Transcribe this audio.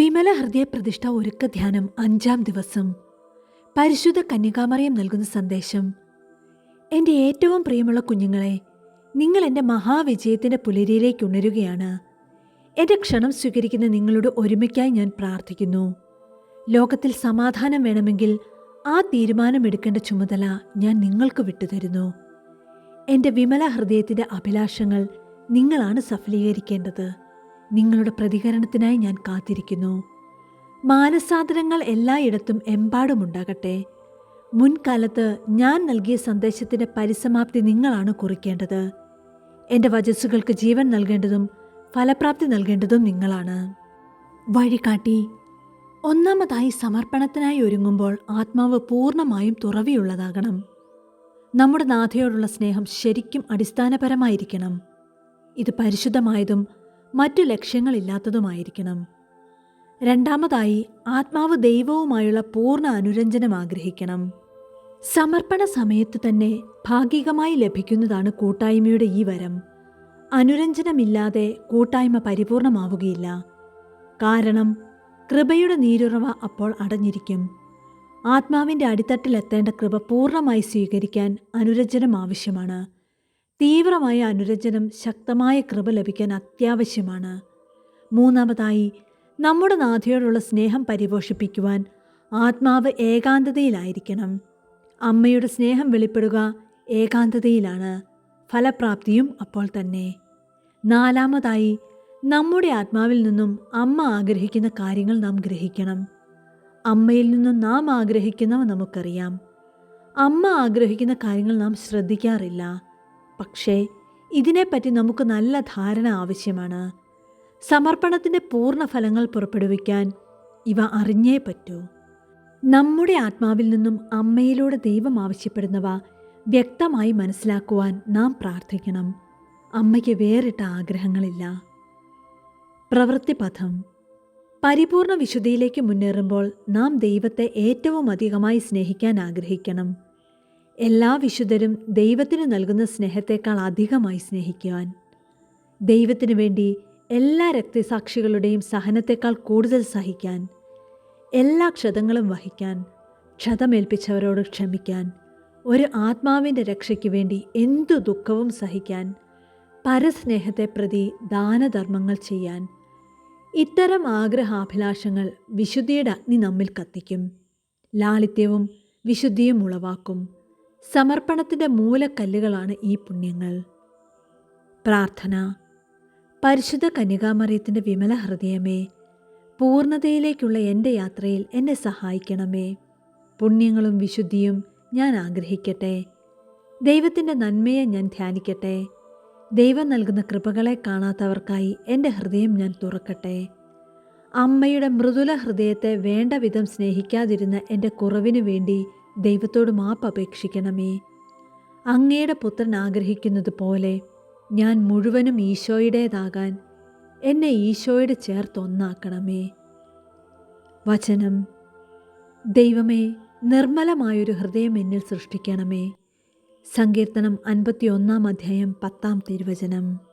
വിമല ഹൃദയ പ്രതിഷ്ഠ ഒരുക്ക ധ്യാനം അഞ്ചാം ദിവസം. പരിശുദ്ധ കന്യകാമറിയം നൽകുന്ന സന്ദേശം. എന്റെ ഏറ്റവും പ്രിയമുള്ള കുഞ്ഞുങ്ങളെ നിങ്ങൾ എന്റെ മഹാവിജയത്തിന്റെ പുലരിയിലേക്ക് ഉണരുകയാണ്. എന്റെ ക്ഷണം സ്വീകരിക്കുന്ന നിങ്ങളോട് ഒരുമയ്ക്കായി ഞാൻ പ്രാർത്ഥിക്കുന്നു. ലോകത്തിൽ സമാധാനം വേണമെങ്കിൽ ആ തീരുമാനമെടുക്കേണ്ട ചുമതല ഞാൻ നിങ്ങൾക്ക് വിട്ടുതരുന്നു. എന്റെ വിമല ഹൃദയത്തിന്റെ അഭിലാഷങ്ങൾ നിങ്ങളാണ് സഫലീകരിക്കേണ്ടത്. നിങ്ങളുടെ പ്രതികരണത്തിനായി ഞാൻ കാത്തിരിക്കുന്നു. മാനസാദരങ്ങൾ എല്ലായിടത്തും എമ്പാടുമുണ്ടാകട്ടെ. മുൻകാലത്ത് ഞാൻ നൽകിയ സന്ദേശത്തിന്റെ പരിസമാപ്തി നിങ്ങളാണ് കുറിക്കേണ്ടത്. എന്റെ വചസ്സുകൾക്ക് ജീവൻ നൽകേണ്ടതും ഫലപ്രാപ്തി നൽകേണ്ടതും നിങ്ങളാണ്. വഴികാട്ടി ഒന്നാമതായി സമർപ്പണത്തിനായി ഒരുങ്ങുമ്പോൾ ആത്മാവ് പൂർണമായും തുറവിയുള്ളതാകണം. നമ്മുടെ നാഥയോടുള്ള സ്നേഹം ശരിക്കും അടിസ്ഥാനപരമായിരിക്കണം. ഇത് പരിശുദ്ധമായതും മറ്റു ലക്ഷ്യങ്ങളില്ലാത്തതുമായിരിക്കണം. രണ്ടാമതായി ആത്മാവ് ദൈവവുമായുള്ള പൂർണ അനുരഞ്ജനം ആഗ്രഹിക്കണം. സമർപ്പണ സമയത്ത് തന്നെ ഭാഗികമായി ലഭിക്കുന്നതാണ് കൂട്ടായ്മയുടെ ഈ വരം. അനുരഞ്ജനമില്ലാതെ കൂട്ടായ്മ പരിപൂർണമാവുകയില്ല. കാരണം കൃപയുടെ നീരുറവ അപ്പോൾ അടഞ്ഞിരിക്കും. ആത്മാവിന്റെ അടിത്തട്ടിലെത്തേണ്ട കൃപ പൂർണമായി സ്വീകരിക്കാൻ അനുരഞ്ജനം ആവശ്യമാണ്. തീവ്രമായ അനുരഞ്ജനം ശക്തമായ കൃപ ലഭിക്കാൻ അത്യാവശ്യമാണ്. മൂന്നാമതായി നമ്മുടെ നാഥയോടുള്ള സ്നേഹം പരിപോഷിപ്പിക്കുവാൻ ആത്മാവ് ഏകാന്തതയിലായിരിക്കണം. അമ്മയുടെ സ്നേഹം വെളിപ്പെടുക ഏകാന്തതയിലാണ്. ഫലപ്രാപ്തിയും അപ്പോൾ തന്നെ. നാലാമതായി നമ്മുടെ ആത്മാവിൽ നിന്നും അമ്മ ആഗ്രഹിക്കുന്ന കാര്യങ്ങൾ നാം ഗ്രഹിക്കണം. അമ്മയിൽ നിന്നും നാം ആഗ്രഹിക്കുന്നവ നമുക്കറിയാം. അമ്മ ആഗ്രഹിക്കുന്ന കാര്യങ്ങൾ നാം ശ്രദ്ധിക്കാറില്ല. പക്ഷേ ഇതിനെപ്പറ്റി നമുക്ക് നല്ല ധാരണ ആവശ്യമാണ്. സമർപ്പണത്തിന്റെ പൂർണ ഫലങ്ങൾ പുറപ്പെടുവിക്കാൻ ഇവ അറിഞ്ഞേ പറ്റൂ. നമ്മുടെ ആത്മാവിൽ നിന്നും അമ്മയിലൂടെ ദൈവം ആവശ്യപ്പെടുന്നവ വ്യക്തമായി മനസ്സിലാക്കുവാൻ നാം പ്രാർത്ഥിക്കണം. അമ്മയ്ക്ക് വേറിട്ട ആഗ്രഹങ്ങളില്ല. പ്രവൃത്തിപഥം പരിപൂർണ വിശുദ്ധിയിലേക്ക് മുന്നേറുമ്പോൾ നാം ദൈവത്തെ ഏറ്റവും അധികമായി സ്നേഹിക്കാൻ ആഗ്രഹിക്കണം. എല്ലാ വിശുദ്ധരും ദൈവത്തിന് നൽകുന്ന സ്നേഹത്തെക്കാൾ അധികമായി സ്നേഹിക്കുവാൻ. ദൈവത്തിനു വേണ്ടി എല്ലാ രക്തസാക്ഷികളുടെയും സഹനത്തെക്കാൾ കൂടുതൽ സഹിക്കാൻ എല്ലാ ക്ഷതങ്ങളും വഹിക്കാൻ ക്ഷതമേൽപ്പിച്ചവരോട് ക്ഷമിക്കാൻ ഒരു ആത്മാവിന്റെ രക്ഷയ്ക്ക് വേണ്ടി എന്തു ദുഃഖവും സഹിക്കാൻ പരസ്നേഹത്തെ പ്രതി ദാനധർമ്മങ്ങൾ ചെയ്യാൻ ഇത്തരം ആഗ്രഹാഭിലാഷങ്ങൾ വിശുദ്ധിയുടെ അഗ്നി നമ്മിൽ കത്തിക്കും ലാളിത്യവും വിശുദ്ധിയും ഉളവാക്കും. സമർപ്പണത്തിന്റെ മൂലക്കല്ലുകളാണ് ഈ പുണ്യങ്ങൾ. പ്രാർത്ഥന. പരിശുദ്ധ കന്യകാമറിയത്തിന്റെ വിമല ഹൃദയമേ പൂർണതയിലേക്കുള്ള എന്റെ യാത്രയിൽ എന്നെ സഹായിക്കണമേ. പുണ്യങ്ങളും വിശുദ്ധിയും ഞാൻ ആഗ്രഹിക്കട്ടെ. ദൈവത്തിന്റെ നന്മയെ ഞാൻ ധ്യാനിക്കട്ടെ. ദൈവം നൽകുന്ന കൃപകളെ കാണാത്തവർക്കായി എന്റെ ഹൃദയം ഞാൻ തുറക്കട്ടെ. അമ്മയുടെ മൃദുല ഹൃദയത്തെ വേണ്ട വിധം സ്നേഹിക്കാതിരുന്ന എന്റെ കുറവിനു വേണ്ടി ദൈവത്തോട് മാപ്പ് അപേക്ഷിക്കണമേ അങ്ങയുടെ പുത്രൻ ആഗ്രഹിക്കുന്നത് പോലെ ഞാൻ മുഴുവനും ഈശോയുടേതാകാൻ എന്നെ ഈശോയോട് ചേർത്തൊന്നാക്കണമേ വചനം. ദൈവമേ നിർമ്മലമായൊരു ഹൃദയം എന്നിൽ സൃഷ്ടിക്കണമേ. സങ്കീർത്തനം അൻപത്തിയൊന്നാം അധ്യായം പത്താം തിരുവചനം.